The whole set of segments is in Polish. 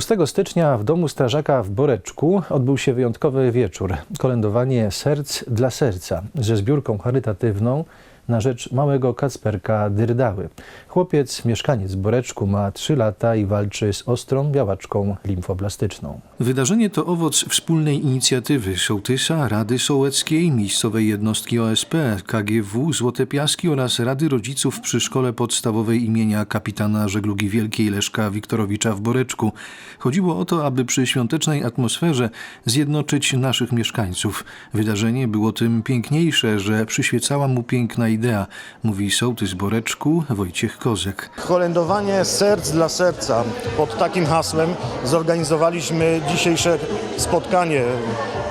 6 stycznia w domu strażaka w Boreczku odbył się wyjątkowy wieczór. Kolędowanie Serc dla Serca ze zbiórką charytatywną na rzecz małego Kacperka Dyrdały. Chłopiec, mieszkaniec Boreczku, ma 3 lata i walczy z ostrą białaczką limfoblastyczną. Wydarzenie to owoc wspólnej inicjatywy Sołtysa, Rady Sołeckiej, miejscowej jednostki OSP, KGW, Złote Piaski oraz Rady Rodziców przy Szkole Podstawowej imienia kapitana żeglugi wielkiej Leszka Wiktorowicza w Boreczku. Chodziło o to, aby przy świątecznej atmosferze zjednoczyć naszych mieszkańców. Wydarzenie było tym piękniejsze, że przyświecała mu piękna idea, mówi sołtys Boreczku Wojciech Kozek. Kolędowanie serc dla serca. Pod takim hasłem zorganizowaliśmy dzisiejsze spotkanie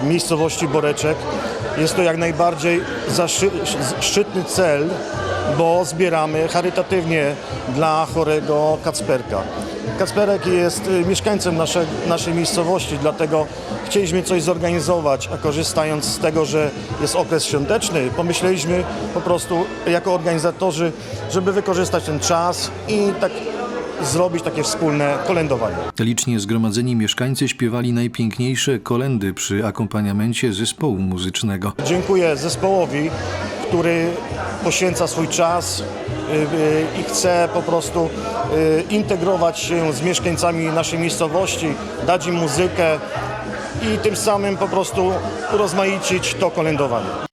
w miejscowości Boreczek. Jest to jak najbardziej szczytny cel, bo zbieramy charytatywnie dla chorego Kacperka. Kacperek jest y, mieszkańcem nasze, naszej miejscowości, dlatego chcieliśmy coś zorganizować, a korzystając z tego, że jest okres świąteczny, pomyśleliśmy po prostu jako organizatorzy, żeby wykorzystać ten czas i tak zrobić takie wspólne kolędowanie. Licznie zgromadzeni mieszkańcy śpiewali najpiękniejsze kolendy przy akompaniamencie zespołu muzycznego. Dziękuję zespołowi, który poświęca swój czas y, y, i chce po prostu y, integrować się z mieszkańcami naszej miejscowości, dać im muzykę i tym samym po prostu urozmaicić to kolędowanie.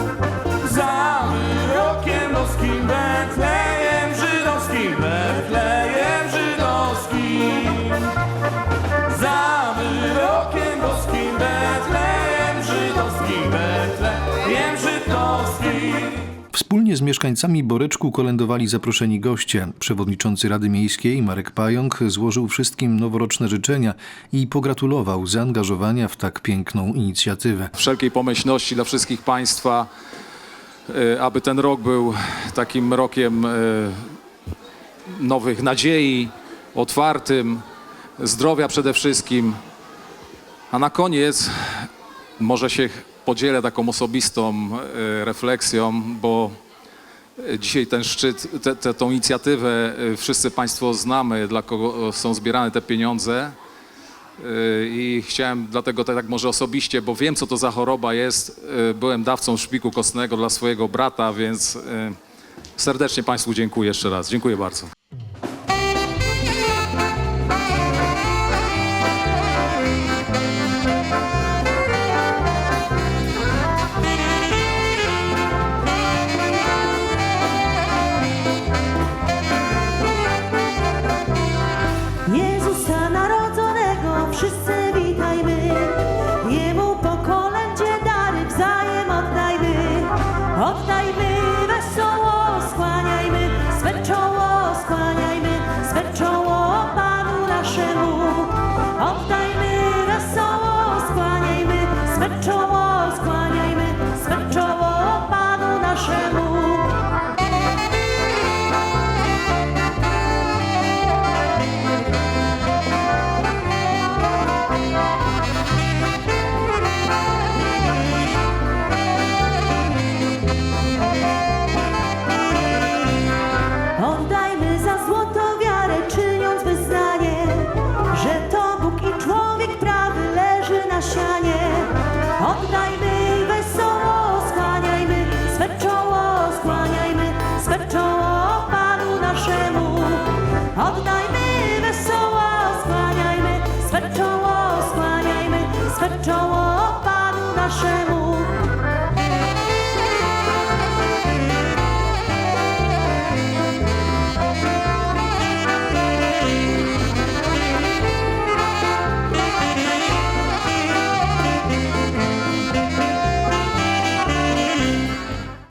Za Wspólnie z mieszkańcami Boreczku kolędowali zaproszeni goście. Przewodniczący Rady Miejskiej Marek Pająk złożył wszystkim noworoczne życzenia i pogratulował zaangażowania w tak piękną inicjatywę. wszelkiej pomyślności dla wszystkich Państwa, e, aby ten rok był takim rokiem e, nowych nadziei, otwartym, zdrowia przede wszystkim. A na koniec może się podzielę taką osobistą e, refleksją, bo e, dzisiaj ten szczyt, te, te, tą inicjatywę e, wszyscy Państwo znamy, dla kogo są zbierane te pieniądze. I chciałem dlatego tak, tak może osobiście, bo wiem co to za choroba jest. Byłem dawcą szpiku kostnego dla swojego brata, więc serdecznie Państwu dziękuję jeszcze raz. Dziękuję bardzo. 없다